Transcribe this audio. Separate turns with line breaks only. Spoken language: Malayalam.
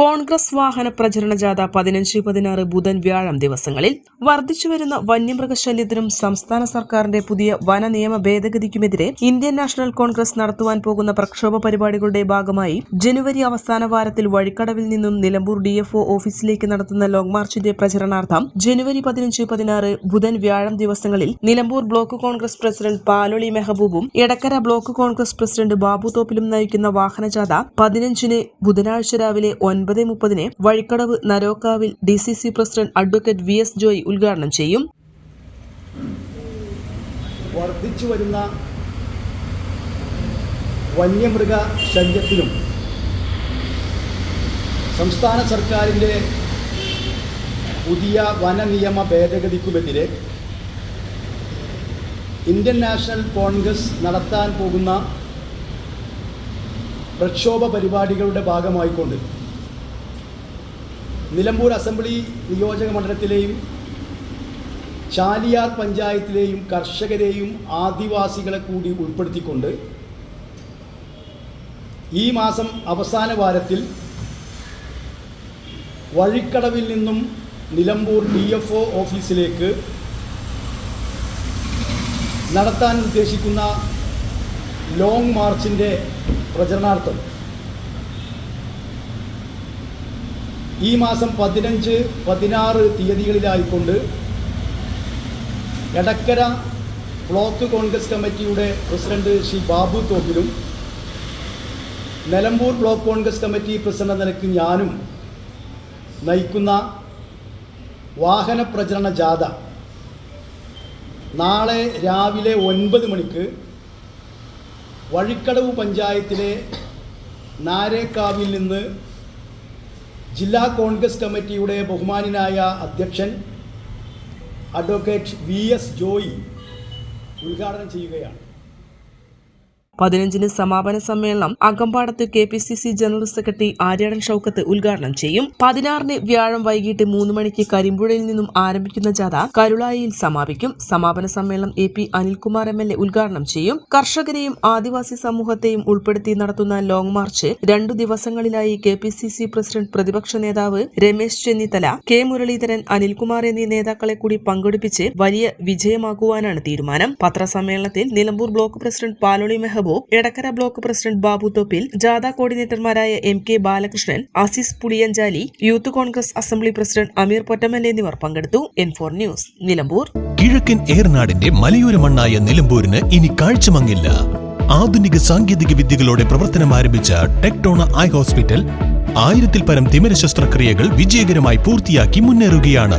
കോൺഗ്രസ് വാഹന പ്രചരണ ജാഥ പതിനഞ്ച് പതിനാറ് ബുധൻ വ്യാഴം ദിവസങ്ങളിൽ വർദ്ധിച്ചുവരുന്ന വന്യമൃഗശല്യത്തിനും സംസ്ഥാന സർക്കാരിന്റെ പുതിയ വന നിയമ ഭേദഗതിക്കുമെതിരെ ഇന്ത്യൻ നാഷണൽ കോൺഗ്രസ് നടത്തുവാൻ പോകുന്ന പ്രക്ഷോഭ പരിപാടികളുടെ ഭാഗമായി ജനുവരി അവസാന വാരത്തിൽ വഴിക്കടവിൽ നിന്നും നിലമ്പൂർ ഡിഎഫ്ഒ ഓഫീസിലേക്ക് നടത്തുന്ന ലോങ് മാർച്ചിന്റെ പ്രചരണാർത്ഥം ജനുവരി പതിനഞ്ച് പതിനാറ് ബുധൻ വ്യാഴം ദിവസങ്ങളിൽ Nilambur block Congress president Paloli മെഹബൂബും Edakkara block Congress president Babu തോപ്പിലും നയിക്കുന്ന വാഹനജാഥ പതിനഞ്ചിന് ബുധനാഴ്ച രാവിലെ ഒൻപത് ഒൻപത് മുപ്പതിന് വഴിക്കടവ് നരോക്കാവിൽ D C C president advocate V S Joy ഉദ്ഘാടനം ചെയ്യും
വർദ്ധിച്ചു വരുന്ന വന്യമൃഗ ശല്യത്തിലും സംസ്ഥാന സർക്കാരിൻ്റെ പുതിയ വനനിയമ ഭേദഗതിക്കുമെതിരെ ഇന്ത്യൻ നാഷണൽ കോൺഗ്രസ് നടത്താൻ പോകുന്ന പ്രക്ഷോഭ പരിപാടികളുടെ ഭാഗമായിക്കൊണ്ട് നിലമ്പൂർ അസംബ്ലി നിയോജക മണ്ഡലത്തിലെയും ചാലിയാർ പഞ്ചായത്തിലെയും കർഷകരെയും ആദിവാസികളെ കൂടി ഉൾപ്പെടുത്തിക്കൊണ്ട് ഈ മാസം അവസാന വാരത്തിൽ വഴിക്കടവിൽ നിന്നും നിലമ്പൂർ ഡി എഫ് ഒ ഓഫീസിലേക്ക് നടത്താൻ ഉദ്ദേശിക്കുന്ന ലോങ് മാർച്ചിൻ്റെ പ്രചരണാർത്ഥം ഈ മാസം പതിനഞ്ച് പതിനാറ് തീയതികളിലായിക്കൊണ്ട് എടക്കര ബ്ലോക്ക് കോൺഗ്രസ് കമ്മിറ്റിയുടെ പ്രസിഡന്റ് ശ്രീ ബാബു തോപ്പിലും Nilambur block Congress committee president നിലയ്ക്ക് ഞാനും നയിക്കുന്ന വാഹന പ്രചരണ ജാഥ നാളെ രാവിലെ ഒൻപത് മണിക്ക് വഴിക്കടവ് പഞ്ചായത്തിലെ നാരേക്കാവിൽ നിന്ന് ജില്ലാ കോൺഗ്രസ് കമ്മിറ്റിയുടെ ബഹുമാനായ അധ്യക്ഷൻ അഡ്വക്കേറ്റ് വി എസ് ജോയി ഉദ്ഘാടനം ചെയ്യുകയാണ്
പതിനഞ്ചിന് സമാപന സമ്മേളനം അകമ്പാടത്ത് K P C C general secretary Aryadan Shoukath ഉദ്ഘാടനം ചെയ്യും പതിനാറിന് വ്യാഴം വൈകിട്ട് മൂന്ന് മണിക്ക് കരിമ്പുഴയിൽ നിന്നും ആരംഭിക്കുന്ന ജാഥ കരുളായിയിൽ സമാപിക്കും സമാപന സമ്മേളനം A P Anilkumar M L A ഉദ്ഘാടനം ചെയ്യും കർഷകരെയും ആദിവാസി സമൂഹത്തെയും ഉൾപ്പെടുത്തി നടത്തുന്ന ലോങ് മാർച്ച് രണ്ടു ദിവസങ്ങളിലായി K P C C president പ്രതിപക്ഷ നേതാവ് രമേശ് ചെന്നിത്തല കെ മുരളീധരൻ അനിൽകുമാർ എന്നീ നേതാക്കളെ കൂടി പങ്കെടുപ്പിച്ച് വലിയ വിജയമാക്കുവാനാണ് തീരുമാനം പത്രസമ്മേളനത്തിൽ Nilambur block president Paloli Mehaboob Babu Edakkara block president Babu Thoppil ജാഥ കോർഡിനേറ്റർമാരായ M K Balakrishnan Azeez Puliyanchali youth Congress assembly president Ameer Pottamal എന്നിവർ പങ്കെടുത്തു എൻ ഫോർ ന്യൂസ് നിലമ്പൂർ
കിഴക്കൻ ഏർനാടിന്റെ മലയോര മണ്ണായ നിലമ്പൂരിന് ഇനി കാഴ്ചമങ്ങില്ല ആധുനിക സാങ്കേതിക വിദ്യകളോടെ പ്രവർത്തനം ആരംഭിച്ച ടെക്ടോണ ഐ ഹോസ്പിറ്റൽ ആയിരത്തിൽ പരം തിമിര ശസ്ത്രക്രിയകൾ വിജയകരമായി പൂർത്തിയാക്കി മുന്നേറുകയാണ്